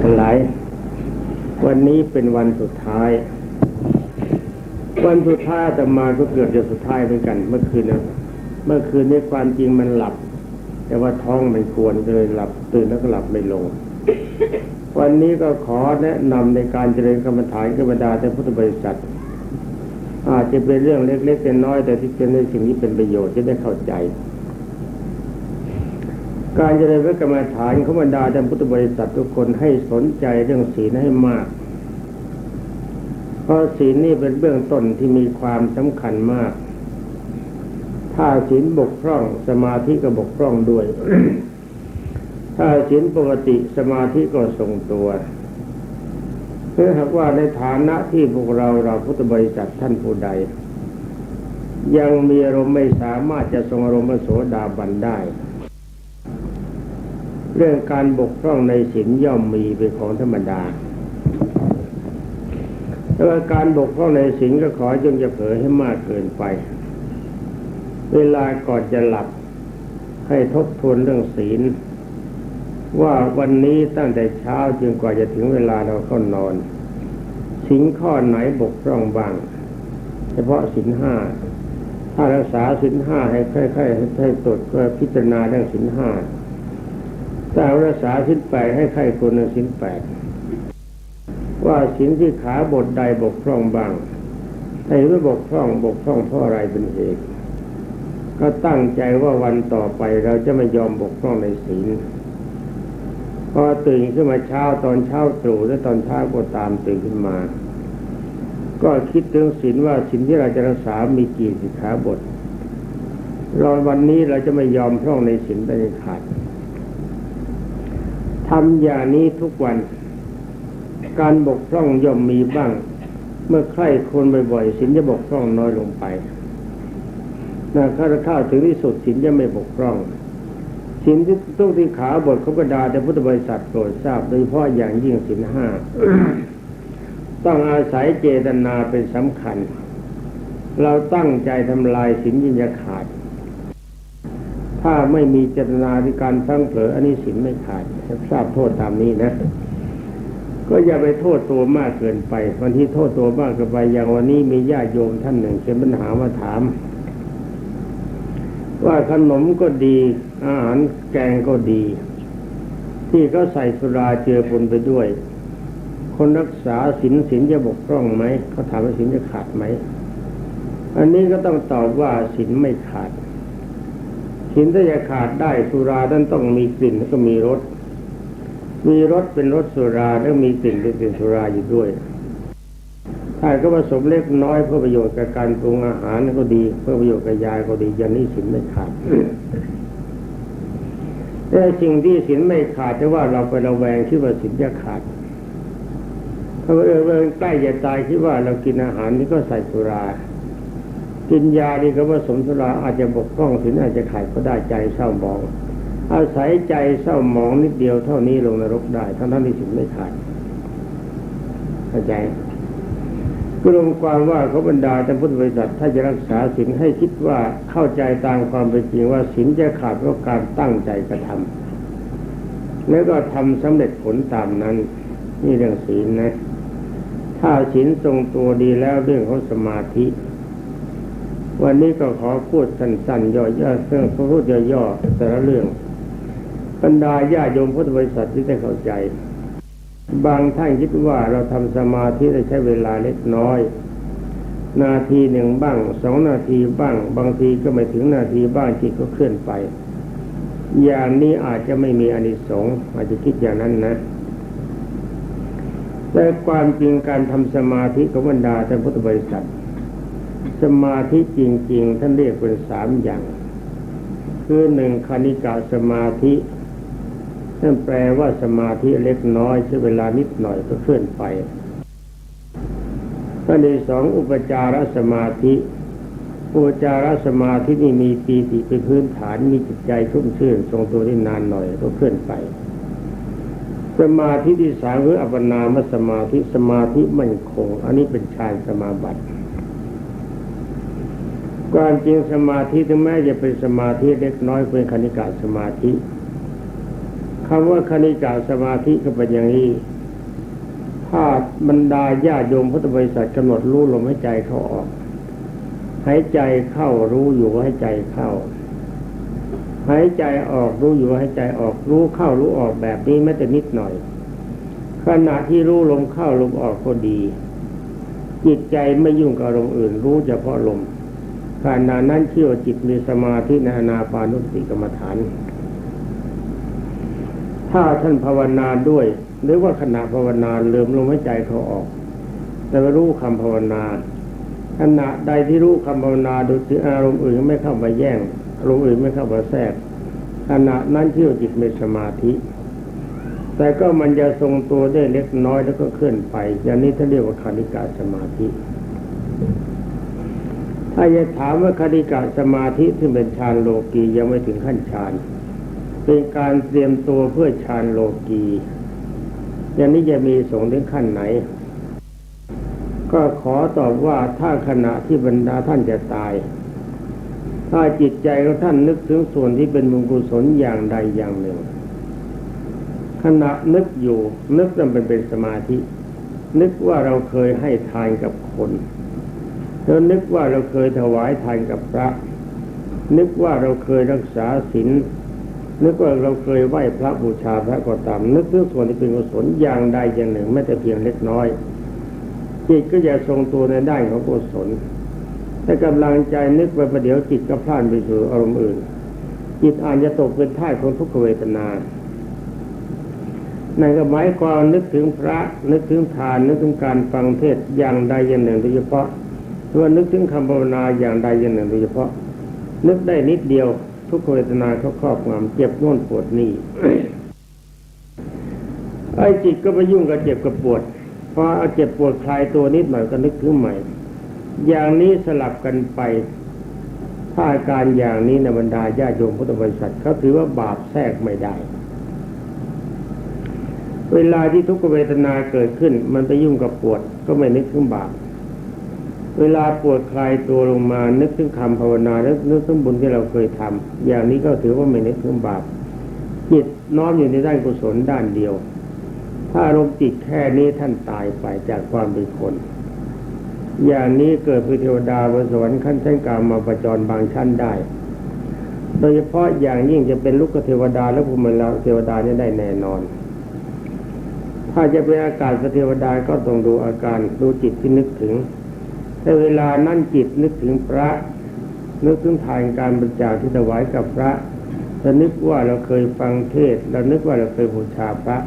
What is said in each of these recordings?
ทั้งหลาย วันนี้เป็นวันสุดท้าย วันสุดท้ายอาแต่มาก็เกือบจะสุดท้ายเหมือนกัน เมื่อคืนนะเมื่อคืนนี้ความจริงมันหลับ แต่ว่าท้องมันควรเลยหลับตื่นแล้วก็หลับไม่ลง วันนี้ก็ขอแนะนำในการเจริญกรรมฐานกรรมดาแต่พุทธบริษัท อาจจะเป็นเรื่องเล็กๆแต่น้อยแต่ที่เป็นในสิ่งที่เป็นประโยชน์จะได้เข้าใจ การเจริญพระกรรมฐานของบรรดาท่านพุทธบริษัททุกคนให้สนใจเรื่องศีลให้มาก เพราะศีลนี่เป็นเบื้องต้นที่มีความสำคัญมาก ถ้าศีลบกพร่องสมาธิก็บกพร่องด้วย ถ้าศีลปกติสมาธิก็ทรงตัวเพื่อหากว่าในฐานะที่พวกเราเราพุทธบริษัทท่านผู้ใด ยังมีอารมณ์ไม่สามารถจะทรงอารมณ์โสดาบันได้ เรื่องการบกพร่องในศีลย่อมมีเป็นของธรรมดาแต่ว่าการบกพร่องในศีลก็ขอจงจะเผยให้มากเกินไป เวลาก่อนจะหลับให้ทบทวนเรื่องศีล ว่าวันนี้ตั้งแต่เช้าจนกว่าจะถึงเวลาเราเข้านอนศีลข้อไหนบกพร่องบ้าง เฉพาะศีลห้าถ้ารักษาศีลห้าให้ค่อยๆให้ตรวจก็พิจารณาเรื่องศีลห้า ถ้ารักษาศีลแปดให้ใครคนในศีลแปดว่าศีลที่ขาบทใดบกพร่องบ้างถ้าเห็นว่บกพร่องบกพร่องเพราะอะไรเป็นเหตุก็ตั้งใจว่าวันต่อไปเราจะไม่ยอมบกพร่องในศีลพอตื่นขึ้นมาเช้าตอนเช้าตรู่และตอนเช้าก็ตามตื่นขึ้นมา ก็คิดถึงศีลว่าศีลที่เราจะรักษา มีกี่สิกขาบทเราวันนี้เราจะไม่ยอมพร่องในศีลไปในขาดำอย่างนี้ทุกวัน การบกพร่องย่อมมีบ้าง เมื่อใครคนบ่อยๆศีลจะบกพร่องน้อยลงไปนะถ้าเข้าถึงที่สุดศีลจะไม่บกพร่องศีลที่ต้องที่ขาบทเขาก็ดาแต่พุทธบริษัทโปรดทราบ โดยเฉพาะอย่างยิ่งศีลห้าต้องอาศัยเจตนาเป็นสำคัญ เราตั้งใจทำลายศีลยินจะขาด ถ้าไม่มีเจตนาในการพลั้งเผลออันนี้ศีลไม่ขาดทราบโทษตามนี้นะ ก็อย่าไปโทษตัวมากเกินไปวันที่โทษตัวมากเกินไปอย่างวันนี้มีญาติโยมท่านหนึ่งเป็นปัญหามาถาม ว่าขนมก็ดีอาหารแกงก็ดี ที่เขาใส่สุราเจือปนไปด้วย คนรักษาศีลศีลจะบกพร่องไหมเขาถามว่าศีลจะขาดไหมอันนี้ก็ต้องตอบว่าศีลไม่ขาด ศีลถ้าจะขาดได้สุราท่านต้องมีกลิ่นแล้วก็มีรสมีรสเป็นรสสุราแล้วมีกลิ่นเป็นกลิ่นสุราอยู่ด้วยถ้าก็ผสมเล็กน้อยเพื่อประโยชน์กับการปรุงอาหารก็ดี เพื่อประโยชน์กับยาก็ดีย่านี้ศีลไม่ขาดแต่สิ่งที่ศีลไม่ขาดแต่ว่าเราไประแวงคิดว่าศีลจะขาดถ้าเออใกล้จะตายคิดว่าเรากินอาหารนี่ก็ใส่สุรา กินยานี่ก็ผสมสุราอาจจะบกพร่องศีลอาจจะขาดก็ได้ใจเศร้าหมอง อาศัยใจเศร้าหมองนิดเดียวเท่านี้ลงนรกได้ทั้งทั้งที่ศีลไม่ขาดเข้าใจก็รวมความว่าเขาบรรดาท่านพุทธบริษัทถ้าจะรักษาศีลให้คิดว่าเข้าใจตามความเป็นจริงว่าศีลจะขาดเพราะการตั้งใจกระทำแล้วก็ทำสำเร็จผลตามนั้นนี่เรื่องศีลนะ ถ้าศีลทรงตัวดีแล้วเรื่องของสมาธิ วันนี้ก็ขอพูดสั้นๆย่อๆเรื่องพูดย่อๆแต่ละเรื่องบรรดาญาโยมพุทธบริษัทที่ได้เข้าใจ บางท่านคิดว่าเราทำสมาธิได้ใช้เวลาเล็กน้อย นาทีหนึ่งบ้างสองนาทีบ้าง บางทีก็ไม่ถึงนาทีบ้างจิตก็เคลื่อนไป อย่างนี้อาจจะไม่มีอานิสงส์อาจจะคิดอย่างนั้นนะแต่ความจริงการทำสมาธิของบรรดาท่านพุทธบริษัท สมาธิจริง ๆ ท่านเรียกเป็นสามอย่าง คือหนึ่งคณิกาสมาธินั่นแปลว่าสมาธิเล็กน้อยใช้เวลานิดหน่อยก็เคลื่อนไปข้อที่สองอุปจารสมาธิอุปจารสมาธินี่มีปีติเป็นพื้นฐานมีจิตใจชุ่มชื่นทรงตัวได้นานหน่อยก็เคลื่อนไป สมาธิที่สามคืออัปปนามสมาธิสมาธิมั่นคง อันนี้เป็นฌานสมาบัติ ความจริงสมาธิถึงแม้จะเป็นสมาธิเล็กน้อยเป็นคณิกาสมาธิคำว่าคณิกาสมาธิก็เป็นอย่างนี้ ถ้าบรรดาญาโยมพุทธบริษัทกำหนดรู้ลมหายใจเข้าออกหายใจเข้ารู้อยู่หายใจเข้าหายใจออกรู้อยู่ว่าหายใจออกรู้เข้ารู้ออกแบบนี้แม้แต่นิดหน่อย ขณะที่รู้ลมเข้าลมออกก็ดี จิตใจไม่ยุ่งกับลมอื่น รู้เฉพาะลม ขณะนั้นเชื่อว่าจิตมีสมาธิในอนาปานุสติกรรมฐาน ถ้าท่านภาวนาด้วย หรือว่าขณะภาวนาเลืมลมหายใจเขาออก แต่รู้คำภาวนา ขณะใดที่รู้คำภาวนาโดยที่อารมณ์อื่นไม่เข้ามาแย่งอารมณ์อื่นไม่เข้ามาแทรกขณะนั้นเชื่อจิตมีสมาธิ แต่ก็มันจะทรงตัวได้เล็กน้อยแล้วก็เคลื่อนไป อย่างนี้ท่านเรียกว่าคานิกาสมาธิ ถ้าจะถามว่าคานิกาสมาธิที่เป็นฌานโลกียังไม่ถึงขั้นฌาน เป็นการเตรียมตัวเพื่อฌานโลกีอย่างนี้จะมีส่งถึงขั้นไหน ก็ขอตอบว่าถ้าขณะที่บรรดาท่านจะตาย ถ้าจิตใจของท่านนึกถึงส่วนที่เป็นบุกุศลอย่างใดอย่างหนึ่ง ขณะนึกอยู่นึกนั้นเป็นเป็นสมาธิ นึกว่าเราเคยให้ทานกับคน แล้วนึกว่าเราเคยถวายทานกับพระ นึกว่าเราเคยรักษาศีลนึกว่าเราเคยไหว้พระบูชาพระก็ตาม นึกถึงส่วนที่เป็นกุศลอย่างใดอย่างหนึ่งแม้แต่เพียงเล็กน้อยจิตก็จะทรงตัวในด้านของกุศลแต่กำลังใจนึกไปประเดี๋ยวจิตก็พล่านไปสู่อารมณ์อื่น จิตอาจจะตกเป็นท่าของทุกขเวทนานั่นก็หมายความนึกถึงพระนึกถึงทานนึกถึงการฟังเทศอย่างใดอย่างหนึ่งโดยเฉพาะ หรือว่านึกถึงคำภาวนาอย่างใดอย่างหนึ่งโดยเฉพาะ นึกได้นิดเดียว ทุกเวทนาเขาครอบงำเจ็บโน่นปวดนี่ไอ้จิตก็ไปยุ่งกับเจ็บกับปวดพอเอาเจ็บปวดคลายตัวนิดหน่อยก็นึกถึงใหม่ อย่างนี้สลับกันไปถ้าอาการอย่างนี้ในบรรดาญาโยมพุทธบริษัทเขาถือว่าบาปแทรกไม่ได้ เวลาที่ทุกขเวทนาเกิดขึ้น มันไปยุ่งกับปวดก็ไม่นึกถึงบาป เวลาปวดคลายตัวลงมานึกถึงคำภาวนานึกนึกถึงบุญที่เราเคยทำอย่างนี้ก็ถือว่าไม่นึกถึงบาปจิตน้อมอยู่ในด้านกุศลด้านเดียว ถ้าอารมจิตแค่นี้ท่านตายไปจากความเป็นคน อย่างนี้เกิดเป็นเทวดาบนสวรรค์ขั้นชั้นกลางมาประจรบางชั้นได้ โดยเฉพาะอย่างยิ่งจะเป็นลูกเทวดาและภูมิลาเทวดาเนี่ยได้แน่นอน ถ้าจะเป็นอากาศเทวดาก็ต้องดูอาการดูจิตที่นึกถึง ถ้าเวลานั่นจิตนึกถึงพระ นึกถึงทานการบริจาคที่ถวายกับพระจะนึกว่าเราเคยฟังเทศเรานึกว่าเราเคยบูชาพระ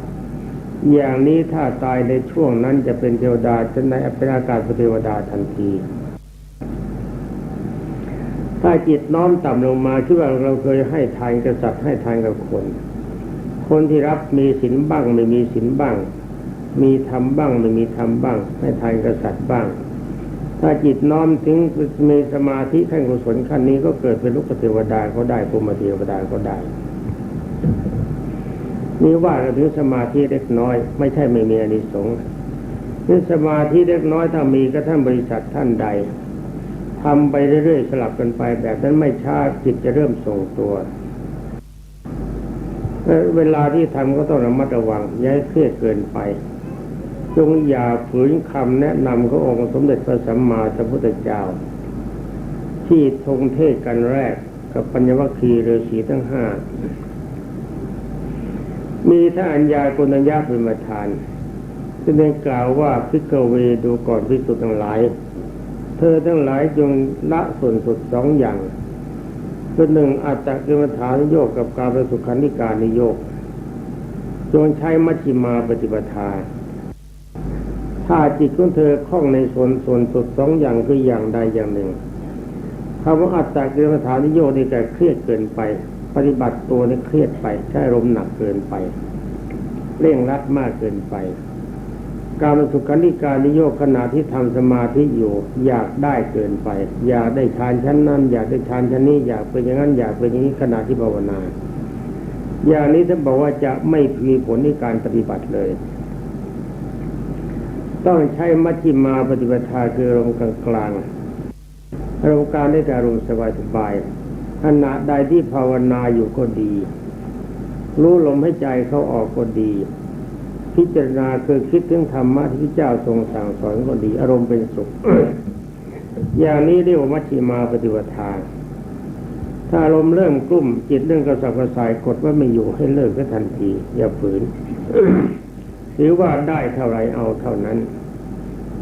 อย่างนี้ถ้าตายในช่วงนั้นจะเป็นเทวดาจะในเป็นอากาศเทวดาทันที ถ้าจิตน้อมต่ำลงมาคิดว่าเราเคยให้ทานกษัตริย์ให้ทานกับคน คนที่รับมีศีลบ้างไม่มีศีลบ้าง มีธรรมบ้างไม่มีธรรมบ้าง ให้ทานกษัตริย์บ้าง ถ้าจิตน้อมถึงมีสมาธิขั้นกุศลขั้นนี้ก็เกิดเป็นลูกเทวดาก็ได้ภูมิเทวดาก็ได้นี่ว่ากันถึงสมาธิเล็กน้อย ไม่ใช่ไม่มีอนิสงส์นี่สมาธิเล็กน้อยถ้ามีก็ท่านบริษัทท่านใดทำไปเรื่อยๆสลับกันไป แบบนั้นไม่ช้าจิตจะเริ่มทรงตัวเวลาที่ทำก็ต้องระมัดระวังอย่าให้เครียดเกินไป จงอย่าฝืนคำแนะนำขององค์สมเด็จพระสัมมาสัมพุทธเจ้า ที่ทรงเทศกันแรกกับปัญญวัคคีฤาษีทั้งห้า มีท่านอัญญากุณัญญาเป็นประธานที่ได้กล่าวว่าพิกเวดูก่อนพิสุทั้งหลาย เธอทั้งหลายจงละส่วนสุดสองอย่างคือหนึ่งอัตตกิมฐานโยกกับการประสุขันธิการนิโยกจงใช้มัชฌิมาปฏิปทา ถ้าจิตของเธอคล้องในส่วนส่วนสุดสองอย่างคืออย่างใดอย่างหนึ่งคำว่าอัตตกิมฐานนิโยนี่แกเครียดเกินไป ปฏิบัติตัวนี่เครียดไปใช้ลมหนักเกินไปเร่งรัดมากเกินไป การสุขันิการนิโยขณะที่ทำสมาธิอยู่ อยากได้เกินไป อยากได้ฌานชั้นนั้น อยากได้ฌานชั้นนี้อยากเป็นอย่างนั้นอยากเป็นอย่างนี้ขณะที่ภาวนา อย่างนี้ท่านบอกว่าจะไม่มีผลในการปฏิบัติเลย ต้องใช้มัชฌิมาปฏิปทาคืออารมณ์กลางๆอารมณ์กลางได้แต่อารมณ์สบายๆขณะใดที่ภาวนาอยู่ก็ดี รู้ลมให้ใจเขาออกก็ดี พิจารณาคือคิดถึงธรรมะที่พระเจ้าทรงสั่งสอนก็ดี อารมณ์เป็นสุข อย่างนี้เรียกว่ามัชฌิมาปฏิปทาถ้าอารมณ์เริ่มกลุ่มจิตเรื่องกระสับกระส่ายกดว่าไม่อยู่ให้เลิกก็ทันที อย่าฝืนถือว่าได้เท่าไรเอาเท่านั้น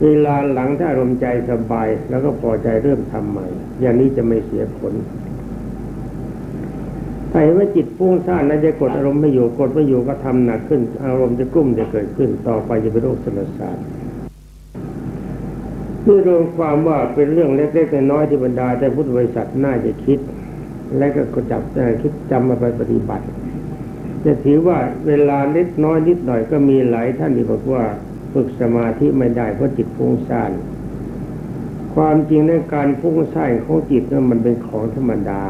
เวลาหลังถ้าอารมณ์ใจสบาย แล้วก็พอใจเริ่มทำใหม่ อย่างนี้จะไม่เสียผลถ้าเห็นว่าจิตฟุ้งซ่านนั้นจะกดอารมณ์ไม่อยู่กดไม่อยู่ก็ทำหนักขึ้น อารมณ์จะกุ้มจะเกิดขึ้นต่อไปจะเป็นโรคสมศาสตร์นี่รวมความว่าเป็นเรื่องเล็กๆน้อยๆที่บรรดาแต่พุทธบริษัทน่าจะคิด และก็จับคิดจำมาไปปฏิบัติ จะถือว่าเวลาเล็กน้อยนิดหน่อยก็มีหลายท่านที่บอกว่า ฝึกสมาธิไม่ได้เพราะจิตฟุ้งซ่านความจริงในการฟุ้งซ่านของจิตนั้นมันเป็นของธรรมดา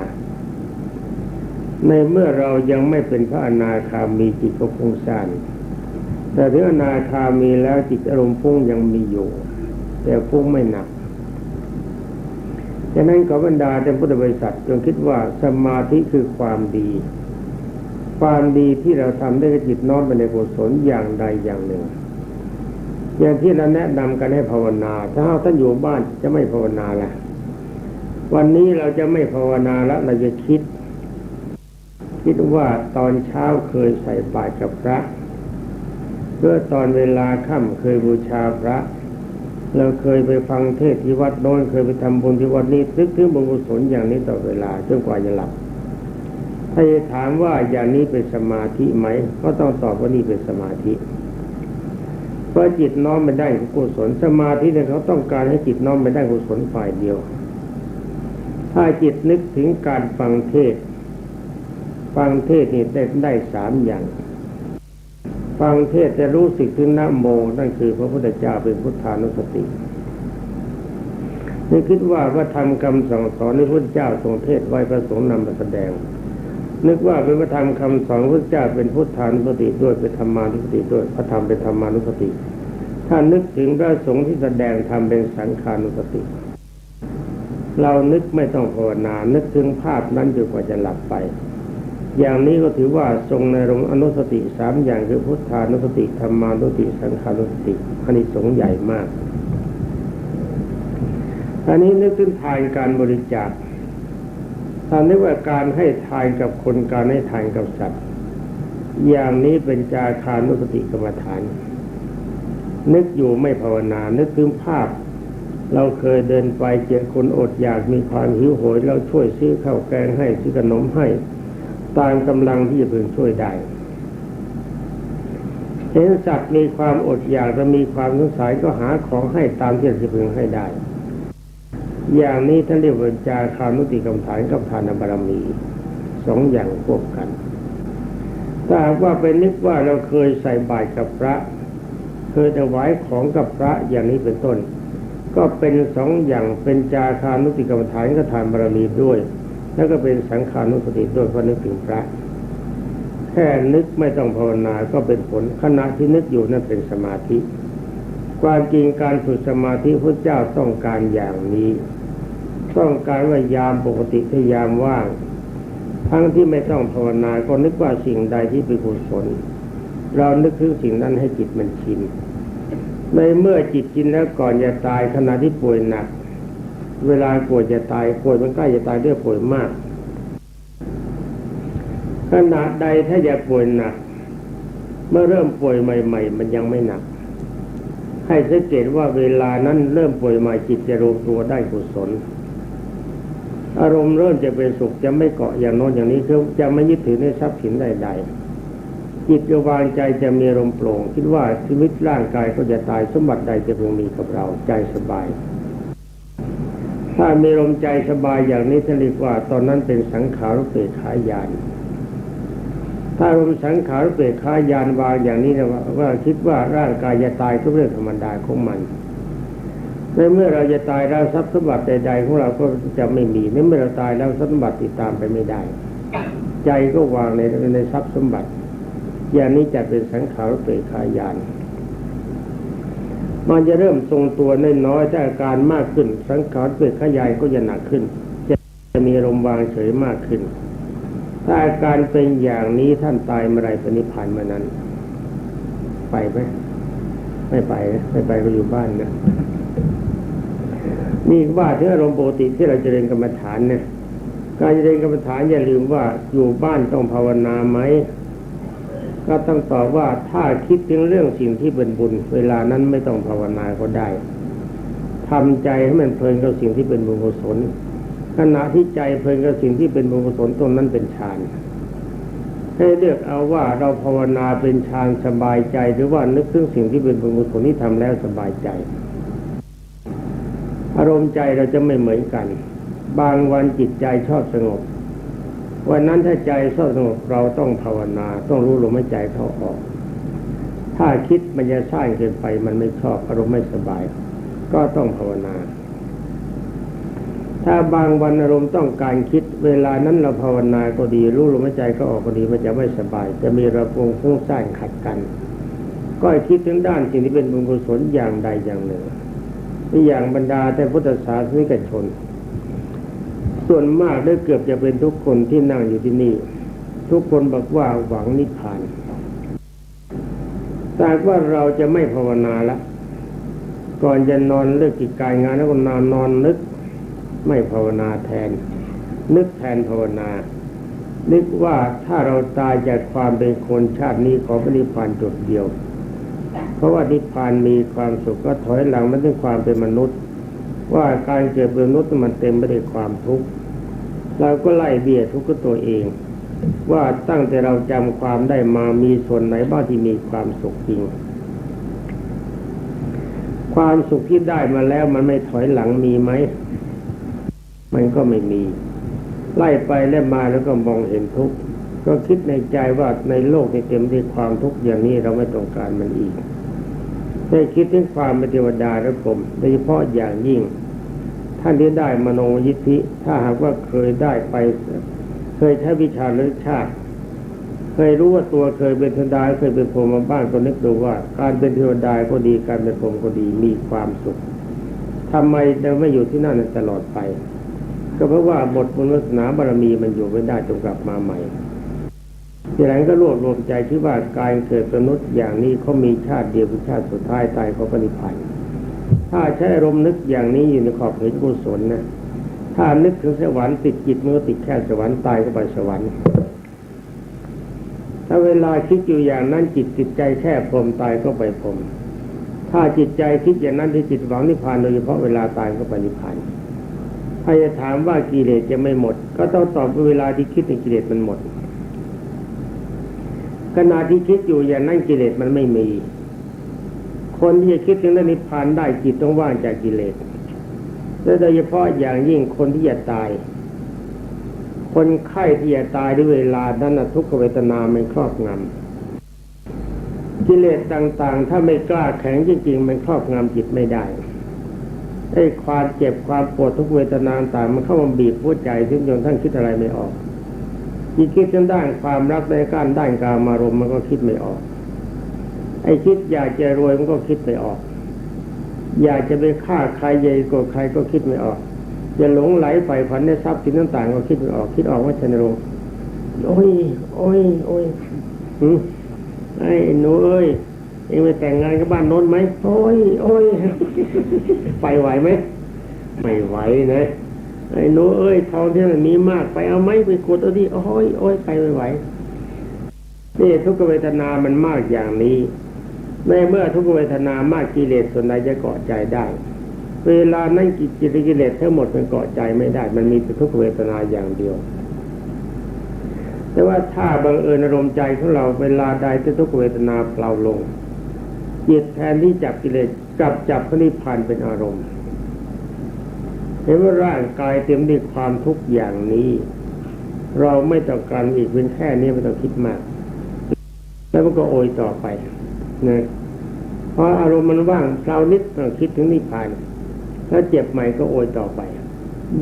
ในเมื่อเรายังไม่เป็นพระอนาคามีจิตก็ฟุ้งซ่านแต่ถึงอนาคามีแล้วจิตอารมณ์ฟุ้งยังมีอยู่ แต่ฟุ้งไม่หนักฉะนั้นขอบรรดาแต่พุทธบริษัทจงคิดว่าสมาธิคือความดี ความดีที่เราทำได้กับจิตน้อมไปในกุศลอย่างใดอย่างหนึ่ง อย่างที่เราแนะนำกันให้ภาวนา ถ้าท่านอยู่บ้านจะไม่ภาวนาละวันนี้เราจะไม่ภาวนาแล้วเราจะคิด คิดว่าตอนเช้าเคยใส่บาตรกับพระ เพื่อตอนเวลาค่ำเคยบูชาพระ เราเคยไปฟังเทศที่วัดโน้นเคยไปทำบุญที่วัดนี้นึกถึงบุญกุศลอย่างนี้ต่อเวลาจนกว่าจะหลับถ้าจะถามว่าอย่างนี้เป็นสมาธิไหม ก็ต้องตอบว่านี่เป็นสมาธิ ราะจิตน้อมไปได้กุศลสมาธิเนี่ยเขาต้องการให้จิตน้อมไปได้กุศลฝ่ายเดียว ถ้าจิตนึกถึงการฟังเทศ ฟังเทศน์นี่ได้ได้สามอย่าง ฟังเทศจะรู้สึกถึงนโมนั่นคือพระพุทธเจ้าเป็นพุทธานุสตินี่คิดว่าว่าทำคำสั่งสอนในพระเจ้าทรงเทศไว้ประสงค์นำมาแสดง นึกว่าเป็นพระธรรมคำสอนพระเจ้าเป็นพุทธานุสติด้วยเป็นธรรมานุสติด้วยพระธรรมเป็นธรรมานุสติ ถ้านึกถึงพระสงฆ์ที่แสดงธรรมเป็นสังขานุสติ เรานึกไม่ต้องภาวนา นึกถึงภาพนั้นจนกว่าจะหลับไป อย่างนี้ก็ถือว่าทรงในรงอนุสติสามอย่างคือพุทธานุสติธรรมานุสติสังขานุสติอันนี้สงใหญ่มาก อันนี้นึกถึงทานการบริจาค ถ้านึกว่าการให้ทานกับคนการให้ทานกับสัตว์ อย่างนี้เป็นจาคานุสติกรรมฐาน นึกอยู่ไม่ภาวนา นึกถึงภาพ เราเคยเดินไปเจอคนอดอยากมีความหิวโหยเราช่วยซื้อข้าวแกงให้ซื้อขนมให้ตามกำลังที่จะพึงช่วยได้เห็นสัตว์มีความอดอยากและมีความสงสัยก็หาของให้ตามที่จะพึงให้ได้ อย่างนี้ท่านเรียกว่าจาคานุติกรรมฐานกับทานบารมีสองอย่างควบกันถ้าหากว่าเป็นนึกว่าเราเคยใส่บาตรกับพระ เคยถวายของกับพระอย่างนี้เป็นต้น ก็เป็นสองอย่างเป็นจาคานุติกรรมฐานกับทานบารมีด้วย แล้วก็เป็นสังขานุสติด้วยเพราะนึกถึงพระแค่นึกไม่ต้องภาวนาก็เป็นผลขณะที่นึกอยู่นั่นเป็นสมาธิ ความจริงการฝึกสมาธิพระเจ้าต้องการอย่างนี้ ต้องการว่ายามปกติถ้ายามว่าง ทั้งที่ไม่ต้องภาวนาก็นึกว่าสิ่งใดที่เป็นกุศลเรานึกถึงสิ่งนั้นให้จิตมันชินในเมื่อจิตชินแล้วก่อนจะตายขณะที่ป่วยหนัก เวลาป่วยจะตายป่วยมันใกล้จะตายด้วยป่วยมากขนาดใดถ้าจะป่วยหนัก เมื่อเริ่มป่วยใหม่ ๆ มันยังไม่หนัก ให้สังเกตว่าเวลานั้นเริ่มป่วยใหม่จิตจะรู้ตัวได้กุศล อารมณ์เริ่มจะเป็นสุขจะไม่เกาะอย่างโน้นอย่างนี้คือจะไม่ยึดถือในทรัพย์สินใดๆจิตจะวางใจจะมีอารมณ์โปร่ง คิดว่าชีวิตร่างกายก็จะตายสมบัติใดจะพึงมีกับเราใจสบาย ถ้ามีลมใจสบายอย่างนี้ท่านเรียกว่า ตอนนั้นเป็นสังขารเปรขายานถ้าลมสังขารเปรขายานวางอย่างนี้นะว่าคิดว่าร่างกายจะตายก็เรื่องธรรมดาของมัน ในเมื่อเราจะตายแล้วทรัพย์สมบัติใด ๆ ของเราก็จะไม่มีในเมื่อเราตายแล้วทรัพย์สมบัติติดตามไปไม่ได้ ใจก็วางในในทรัพย์สมบัติ อย่างนี้จะเป็นสังขารเปรขายานมันจะเริ่มทรงตัวน้อยๆถ้าอาการมากขึ้น สังขารเปรขายานก็จะหนักขึ้นจะจะมีลมวางเฉยมากขึ้น ถ้าอาการเป็นอย่างนี้ท่านตายเมื่อไรปณิพพานเมื่อนั้น ไปไหม ไม่ไปนะไม่ไปก็อยู่บ้านนะนี่ว่าถึงอารมณ์ปกติที่เราจะเรียนกรรมฐานเนี่ยการจะเจริญกรรมฐานอย่าลืมว่าอยู่บ้านต้องภาวนาไหมก็ต้องตอบว่าถ้าคิดถึงเรื่องสิ่งที่เป็นบุญ เวลานั้นไม่ต้องภาวนาก็ได้ทำใจให้มันเพลินกับสิ่งที่เป็นบุญกุศลขณะที่ใจเพลินกับสิ่งที่เป็นบุญกุศลตรงนั้นเป็นฌาน ให้เลือกเอาว่าเราภาวนาเป็นฌานสบายใจ หรือว่านึกถึงสิ่งที่เป็นบุญกุศลที่ทำแล้วสบายใจ อารมณ์ใจเราจะไม่เหมือนกัน บางวันจิตใจชอบสงบ วันนั้นถ้าใจชอบสงบเราต้องภาวนา ต้องรู้ลมหายใจเข้าออก ถ้าคิดมันจะสร้างเกินไปมันไม่ชอบอารมณ์ไม่สบาย ก็ต้องภาวนา ถ้าบางวันอารมณ์ต้องการคิดเวลานั้นเราภาวนาก็ดีรู้ลมหายใจก็ออกก็ดีมันจะไม่สบาย จะมีระพงฟุ้งซ่านขัดกัน ก็คิดถึงด้านสิ่งที่เป็นบุญกุศลอย่างใดอย่างหนึ่งนี่อย่างบรรดาแต่พุทธศาสนิกชน ส่วนมากได้เกือบจะเป็นทุกคนที่นั่งอยู่ที่นี่ ทุกคนบอกว่าหวังนิพพานแต่ว่าเราจะไม่ภาวนาละก่อนจะนอนเลิกกิจการงานแล้วก็นอนนอนนึก ไม่ภาวนาแทน นึกแทนภาวนา นึกว่าถ้าเราตายจากความเป็นคนชาตินี้ขอพระนิพพานจุดเดียว เพราะว่านิพพานมีความสุขก็ถอยหลังมันถึงความเป็นมนุษย์ ว่าการเกิดเป็นมนุษย์มันเต็มไปด้วยความทุกข์เราก็ไล่เบียดทุกข์กับตัวเอง ว่าตั้งแต่เราจำความได้มามีส่วนไหนบ้างที่มีความสุขจริงความสุขที่ได้มาแล้วมันไม่ถอยหลังมีไหม มันก็ไม่มี ไล่ไปแล้วมาแล้วก็มองเห็นทุกข์ก็คิดในใจว่าในโลกที่เต็มด้วยความทุกข์อย่างนี้เราไม่ต้องการมันอีกได้คิดถึงความเป็นเทวดาและผมโดยเฉพาะอย่างยิ่ง ท่านที่ได้มโนยิทธิ ถ้าหากว่าเคยได้ไป เคยใช้วิชาเลือชาติ เคยรู้ว่าตัวเคยเป็นเทวดาเคยเป็นพรหมมาบ้างก็นึกดูว่า การเป็นเทวดาก็ดีการเป็นพรหมก็ดีมีความสุขทำไมเราไม่อยู่ที่นั่นตลอดไป ก็เพราะว่าบทบุญวาสนาบารมีมันอยู่ไม่ได้จงกลับมาใหม่ทีหลังก็รวบรวมใจที่ว่าการเกิดเป็นมนุษย์อย่างนี้เขามีชาติเดียวเป็นชาติสุดท้ายตายเขาปฏิพันธ์ถ้าใช้อารมณ์นึกอย่างนี้อยู่ในขอบเขตกุศลนะถ้านึกถึงสวรรค์ติดจิตมันก็ติดแค่สวรรค์ตายก็ไปสวรรค์ถ้าเวลาคิดอยู่อย่างนั้นจิตจิตใจแค่พรมตายก็ไปพรมถ้าจิตใจคิดอย่างนั้นที่จิตหวังนิพพานโดยเฉพาะเวลาตายก็ไปนิพพาน ถ้าจะถามว่ากิเลสจะไม่หมด ก็ต้องตอบเวลาที่คิดในกิเลสมันหมดขณะที่คิดอยู่อย่างนั้นกิเลสมันไม่มี คนที่จะคิดถึงเรื่องนิพพานได้จิตต้องว่างจากกิเลสและโดยเฉพาะอย่างยิ่งคนที่จะตาย คนไข้ที่จะตายด้วยเวลานั้นน่ะทุกขเวทนามันครอบงำกิเลสต่างๆ ถ้าไม่กล้าแข็งจริงๆ มันครอบงำจิตไม่ได้ ไอ้ความเจ็บความปวดทุกเวทนาต่างมันเข้ามาบีบหัวใจซึ่งจนท่านคิดอะไรไม่ออกจิตคิดทางด้านความรักในการด้านกามารมณ์มันก็คิดไม่ออก ไอ้คิดอยากจะรวยมันก็คิดไม่ออก อยากจะไปฆ่าใครใหญ่กว่าใครก็คิดไม่ออกจะหลงไหลไปฝันในทรัพย์สินต่างๆก็คิดไม่ออก คิดออกว่าชนรงค์โอ้ย โอ้ย โอ้ยหืมไอ้หนูเอ้ย เองไปแต่งงานกับบ้านโน้นไหมโอ้ยโอ้ยไปไหวไหมไม่ไหวนะไอ้หนูเอ้ยทองที่มันมีมากไปเอาไหมไปกดเอาดิโอ้ยโอ้ยไปไม่ไหวนี่ทุกขเวทนามันมากอย่างนี้ในเมื่อทุกขเวทนามากกิเลสส่วนใดจะเกาะใจได้ เวลานั้นกิจกิเลสทั้งหมดมันเกาะใจไม่ได้ มันมีแต่ทุกขเวทนาอย่างเดียว แต่ว่าถ้าบังเอิญอารมณ์ใจของเราเวลาใดที่ทุกขเวทนาเปล่าลง จิตแทนที่จับกิเลสกลับจับพระนิพพานเป็นอารมณ์เห็นว่าร่างกายเต็มด้วยความทุกข์อย่างนี้ เราไม่ต้องการอีกเป็นแค่นี้ไม่ต้องคิดมาก แล้วมันก็โอยต่อไปนะเพราะอารมณ์มันว่างเรานิดต้องคิดถึงนิพพานแล้วเจ็บใหม่ก็โอยต่อไป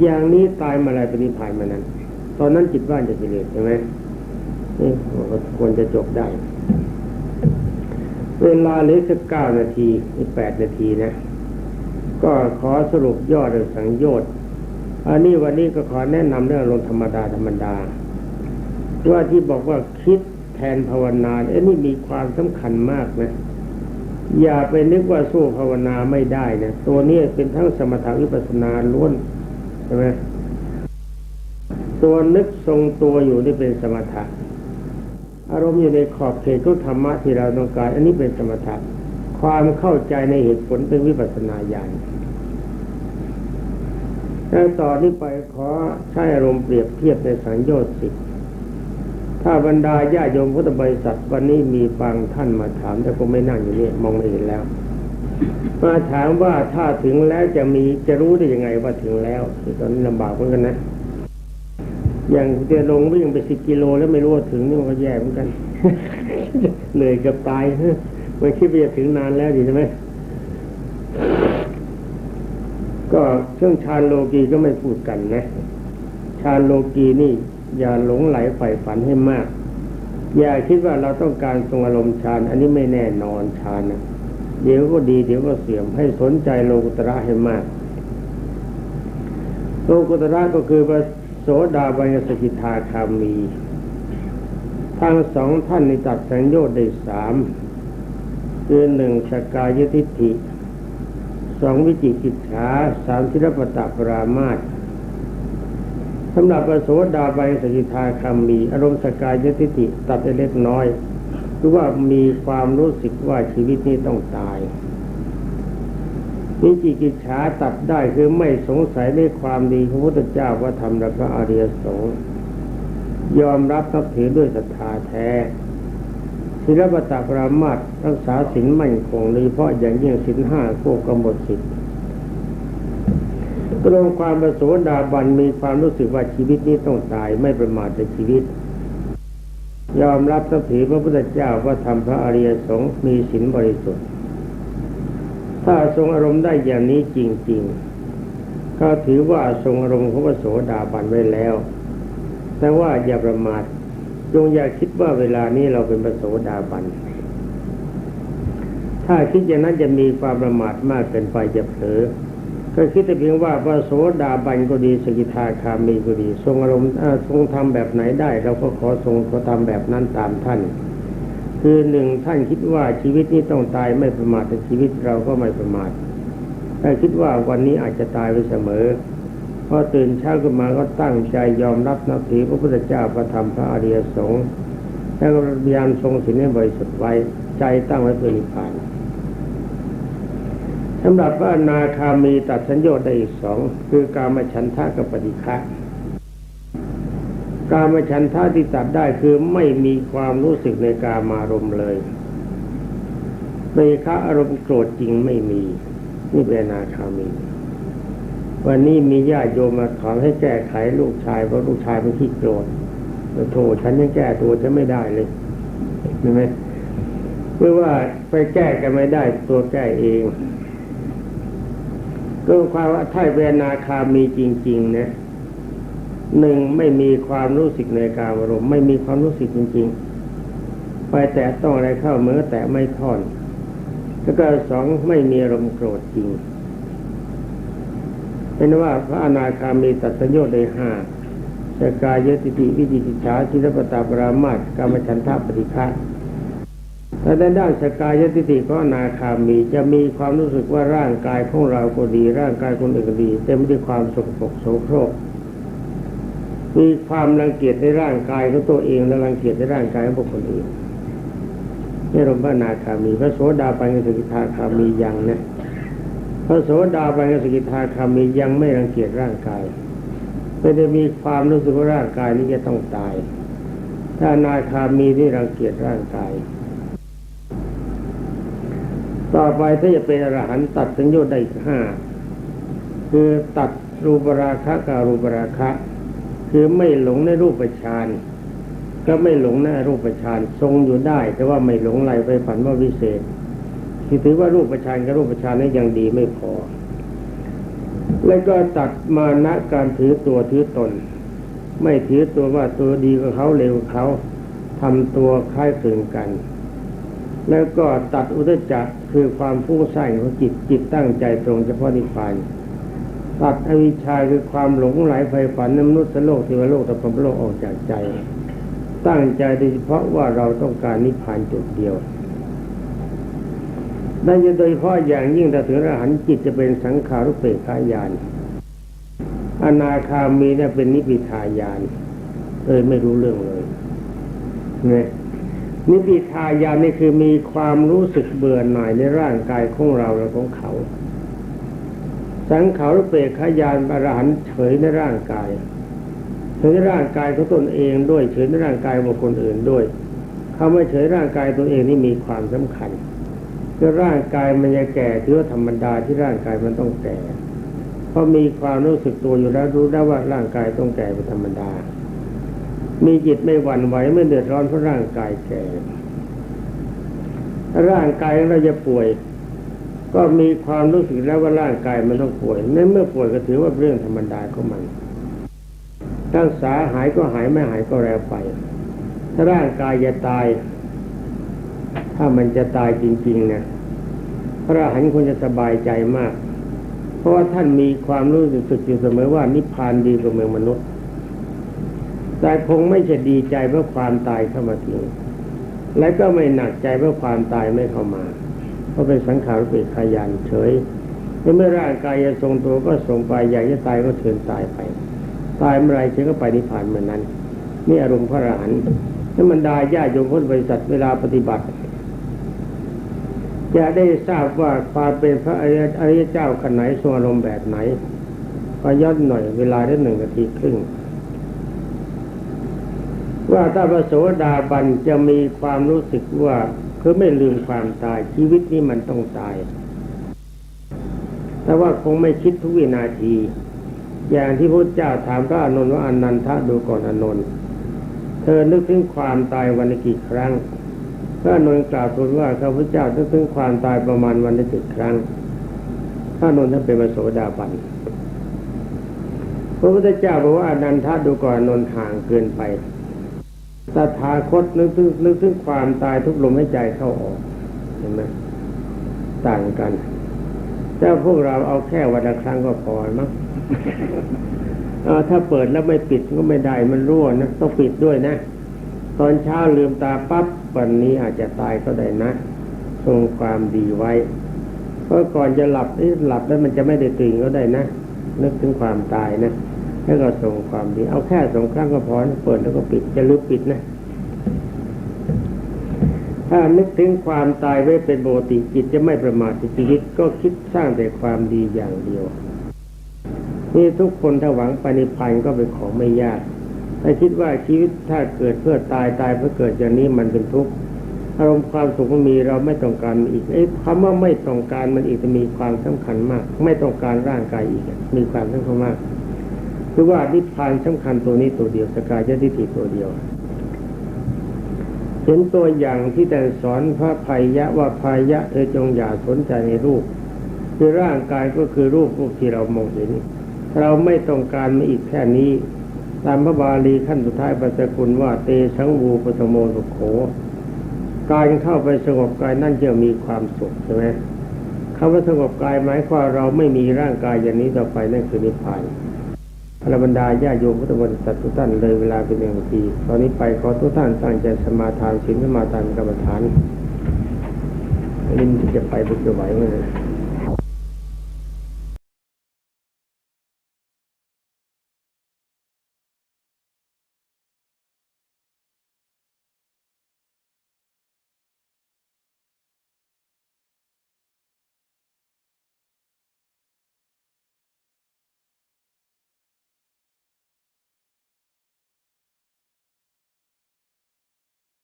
อย่างนี้ตายมาอะไรเป็นนิพพานมานั้น ตอนนั้นจิตว่างจะกิเลสใช่ไหมนี่ควรจะจบได้ เวลาเหลือสักเก้านาทีนี่แปดนาทีนะ ก็ขอสรุปยอดเรื่องสังโยชน์อันนี้วันนี้ก็ขอแนะนำเรื่องอารมธรรมดาธรรมดาว่าที่บอกว่าคิดแทนภาวนาเอ้นี่มีความสำคัญมากนะ อย่าไปนึกว่าสู้ภาวนาไม่ได้นะตัวนี้เป็นทั้งสมถะวิปัสสนาล้วนใช่ไหมตัวนึกทรงตัวอยู่นี่เป็นสมถะ อารมณ์อยู่ในขอบเขตของธรรมะที่เราต้องการ อันนี้เป็นสมถะความเข้าใจในเหตุผลเป็นวิปัสสนาญาณแล้วต่อนนี้ไปขอใช้อารมณ์เปรียบเทียบในสังโยชน์สิถ้าบรรดาญาโยมพุทธบริษัทวันนี้มีบางท่านมาถาม แต่ก็ไม่นั่งอยู่นี่มองไม่เห็นแล้ว มาถามว่าถ้าถึงแล้วจะมีจะรู้ได้ยังไงว่าถึงแล้วตอนนี้ลำบากเหมือนกันนะ อย่างจะลงวิ่งไปสิบกิโลแล้วไม่รู้ว่าถึงนี่มันก็แย่เหมือนกันเหนื่อยเกับตายมันคิดว่าจะถึงนานแล้วดีใช่ไหมก็เครื่องชานโลกีก็ไม่พูดกันนะชานโลกีนี่ อย่าหลงไหลใฝ่ฝันให้มาก อย่าคิดว่าเราต้องการทรงอารมณ์ฌานอันนี้ไม่แน่นอนฌานนะเดี๋ยวก็ดีเดี๋ยวก็เสื่อมให้สนใจโลกุตระให้มาก โลกุตระก็คือพระ โสดาบันสกิทาคามี ทั้งสองท่านในตัดสังโยชน์ได้สามคือหนึ่งสกายทิฏฐิสองวิจิกิจฉาสามศิลปตะปรามาตสำหรับพระโสดาบันสกิทาคามี อารมณ์สกายทิฏฐิตัดได้เล็กน้อย คือว่ามีความรู้สึกว่าชีวิตนี้ต้องตาย วิจิกิจฉาตัดได้คือไม่สงสัยในความดีของพระพุทธเจ้าว่าทำและพระอริยสงฆ์ยอมรับนับถือด้วยศรัทธาแท้ศิลปตปรามาตรักษาศีลมั่นคงโดยเฉพาะอย่างยิ่งศีลห้าโคกำหนดสิทธิ์ตรงความประโสดาบันมีความรู้สึกว่าชีวิตนี้ต้องตายไม่ประมาทในชีวิต ยอมรับนับถือพระพุทธเจ้าว่าทำพระอริยสงฆ์มีศีลบริสุทธิ์ ถ้าทรงอารมณ์ได้อย่างนี้จริง ๆ ก็ถือว่าทรงอารมณ์ของพระโสดาบันไว้แล้ว แต่ว่าอย่าประมาทจงอย่าคิดว่าเวลานี้เราเป็นพระโสดาบันถ้าคิดอย่างนั้นจะมีความประมาทมากเกินไปจะเผลอก็คิดแต่เพียงว่าพระโสดาบันก็ดีสกิทาคามีก็ดี ทรงอารมณ์ทรงทำแบบไหนได้ เราก็ขอทรงขอทำแบบนั้นตามท่าน คือหนึ่งท่านคิดว่าชีวิตนี้ต้องตายไม่ประมาทแต่ชีวิตเราก็ไม่ประมาทถ้าคิดว่าวันนี้อาจจะตายไปเสมอพอตื่นเช้าขึ้นมาก็ตั้งใจยอมรับนับถือพระพุทธเจ้าพระธรรมพระอริยสงฆ์แล้วก็พยายามทรงศีลให้บริสุทธิ์ไว้ใจตั้งไว้เพื่อนิพพานสำหรับพระนาคามีตัดสัญญาได้อีกสองคือการมาฉันทะกับปฏิฆะ การมาฉันท่าที่ตัดได้คือไม่มีความรู้สึกในการมารมณ์เลยเบคะอารมณ์โกรธจริงไม่มี นี่เป็นนาคามี วันนี้มีญาติโยมมาขอให้แก้ไขลูกชายเพราะลูกชายเป็นขี้โกรธโทษฉันยังแก้ตัวฉันไม่ได้เลยเห็นไหมเพื่อว่าไปแก้กันไม่ได้ตัวแก้เองก็ความว่าถ้าเป็นนาคามีจริง ๆ นะ หนึ่งไม่มีความรู้สึกในการอารมณ์ไม่มีความรู้สึกจริง ๆ ไปแตะต้องอะไรเข้าเมื่อแต่ไม่ท่อน แล้วก็สองไม่มีอารมณ์โกรธจริงเป็นว่าพระอนาคามีตัดสัญญาได้ห้าสกายติติวิจิกิจฉาชิรปตาปรามาตกรรมฉันทาปฏิฆะถ้าในด้านสกายติติก็อนาคามีจะมีความรู้สึกว่าร่างกายของเราก็ดี ร่างกายคนอื่นก็ดีเต็มไปด้วยความสกปรกโสโครก มีความรังเกียจในร่างกายของตัวเองและรังเกียจในร่างกายของบุคคลอื่นนี่รมพระนาคามี พระโสดาบันสกิทาคามียังนะพระโสดาบันสกิทาคามียังไม่รังเกียจร่างกายไม่ได้มีความรู้สึกว่าร่างกายนี้จะต้องตาย ถ้านาคามีที่รังเกียจร่างกาย ต่อไปถ้าจะเป็นอรหันต์ตัดสัญญาได้อีกห้าคือตัดรูปราคะกับรูปราคะ คือไม่หลงในรูปฌานก็ไม่หลงในรูปฌานทรงอยู่ได้ แต่ว่าไม่หลงไหลไปฝันว่าวิเศษที่ถือว่ารูปฌานกับรูปฌานนี้ยังดีไม่พอ แล้วก็ตัดมานะการถือตัวถือตน ไม่ถือตัวว่าตัวดีกว่าเขาเร็วกว่าเขาทำตัวคล้ายคลึงกัน แล้วก็ตัดอุตจักคือความฟุ้งซ่านของจิตจิตตั้งใจตรงเฉพาะนิพพาน ตัดอวิชชาคือความหลงไหลไฟฝันในมนุษย์โลกเทวโลกตะพมโลกออกจากใจ ตั้งใจโดยเฉพาะว่าเราต้องการนิพพานจุดเดียวนั่นจะโดยเฉพาะอย่างยิ่งถ้าถึงอรหันต์จิตจะเป็นสังขารุเปกขายานอนาคามีเนี่ยเป็นนิพพิทายานเลยไม่รู้เรื่องเลยเนี่ยนิพพิทายานนี่คือมีความรู้สึกเบื่อหน่ายในร่างกายของเราและของเขา สังขารุปเปกขายานอรหันเฉยในร่างกายเฉยในร่างกายของตนเองด้วยเฉยในร่างกายของคนอื่นด้วยคำว่าเฉยร่างกายตัวเองนี่มีความสำคัญคือร่างกายมันจะแก่ถือว่าธรรมดาที่ร่างกายมันต้องแก่เพราะมีความรู้สึกตัวอยู่แล้วรู้ได้ว่าร่างกายต้องแก่เป็นธรรมดา มีจิตไม่หวั่นไหวไม่เดือดร้อนเพราะร่างกายแก่ ร่างกายเราจะป่วย ก็มีความรู้สึกแล้วว่าร่างกายมันต้องป่วยในเมื่อป่วยก็ถือว่าเรื่องธรรมดาของมันรักษาหายก็หายไม่หายก็แล้วไป ถ้าร่างกายจะตาย ถ้ามันจะตายจริงๆนี่ยพระอรหันต์ควรจะสบายใจมาก เพราะว่าท่านมีความรู้สึกอยู่เสมอว่านิพพานดีกว่าเมืองมนุษย์ แต่คงไม่จะดีใจเพราะความตายเข้ามาถึงและก็ไม่หนักใจเพราะความตายไม่เข้ามา เพราะเป็นสังขารเปกขายานเฉยในเมื่อร่างกายจะทรงตัวก็ทรงไปอยากจะตายก็เชิญตายไป ตายเมื่อไรเชิญก็ไปนิพพานเหมือนนั้น นี่อารมณ์พระอรหันต์นั่นมันดาญาโยมพุทธบริษัทเวลาปฏิบัติ จะได้ทราบว่าความเป็นพระอริยเจ้าขนาดไหนทรงอารมณ์แบบไหนก็ย้อนหน่อยเวลาได้หนึ่งนาทีครึ่งว่าถ้าพระโสดาบันจะมีความรู้สึกว่า คือไม่ลืมความตายชีวิตนี้มันต้องตาย แต่ว่าคงไม่คิดทุกวินาที อย่างที่พระเจ้าถามพระอานนว่าอนันทะดูก่อนอนนท์เธอนึกถึงความตายวันกี่ครั้งพระอานนกล่าวทูลว่าข้าพเจ้านึกถึงความตายประมาณวันละเจ็ดครั้งพระอานนท่านเป็นพระโสดาบันพระพุทธเจ้าบอกว่าอนันทะดูก่อนอนนท์ห่างเกินไป ตถาคตนึกถึงนึกถึงความตายทุกลมหายใจเข้าออกเห็นไหมต่างกันถ้าพวกเราเอาแค่วันละครั้งก็พอมั้งเออถ้าเปิดแล้วไม่ปิดก็ไม่ได้มันรั่วนะต้องปิดด้วยนะ ตอนเช้าลืมตาปั๊บวันนี้อาจจะตายก็ได้นะทรงความดีไว้ เพราะก่อนจะหลับนี่หลับแล้วมันจะไม่ได้ตื่นก็ได้นะนึกถึงความตายนะ แล้วก็ส่งความดี เอาแค่สองครั้งก็พอนะเปิดแล้วก็ปิดจะลืมปิดนะ ถ้านึกถึงความตายไว้เป็นปกติจิตจะไม่ประมาทชีวิตก็คิดสร้างแต่ความดีอย่างเดียวนี่ทุกคนถ้าหวังปในพันธ์ก็เป็นของไม่ยากถ้าคิดว่าชีวิตถ้าเกิดเพื่อตายตายเพื่อเกิดอย่างนี้มันเป็นทุกข์อารมณ์ความสุขมันมีเราไม่ต้องการมันอีกไอ้คำว่าไม่ต้องการมันอีกจะมีความสำคัญมาก ไม่ต้องการร่างกายอีกมีความสำคัญมาก คือว่านิพพานสำคัญตัวนี้ตัวเดียวสกายะทิฏฐิตัวเดียว เห็นตัวอย่างที่แต่สอนพระภัยยะว่าภัยยะเธอจงอย่าสนใจในรูป คือร่างกายก็คือรูปรูปที่เรามองเห็น เราไม่ต้องการมาอีกแค่นี้ ตามพระบาลีขั้นสุดท้ายปัจจกุลว่าเตชังวูปสโมสุโขการเข้าไปสงบกายนั่นจะมีความสุขใช่ไหมคำว่าสงบกายหมายความเราไม่มีร่างกายอย่างนี้ต่อไปนั่นคือนิพพาน พระบรรดาญาโยมพุทธบริษัททุกท่านเลยเวลาเป็นหนึ่งนาที ตอนนี้ไปขอทุกท่านตั้งใจสมาทานศีลสมาทานกรรมฐานลินที่จะไปบุกจะไหวเมื่อไหร่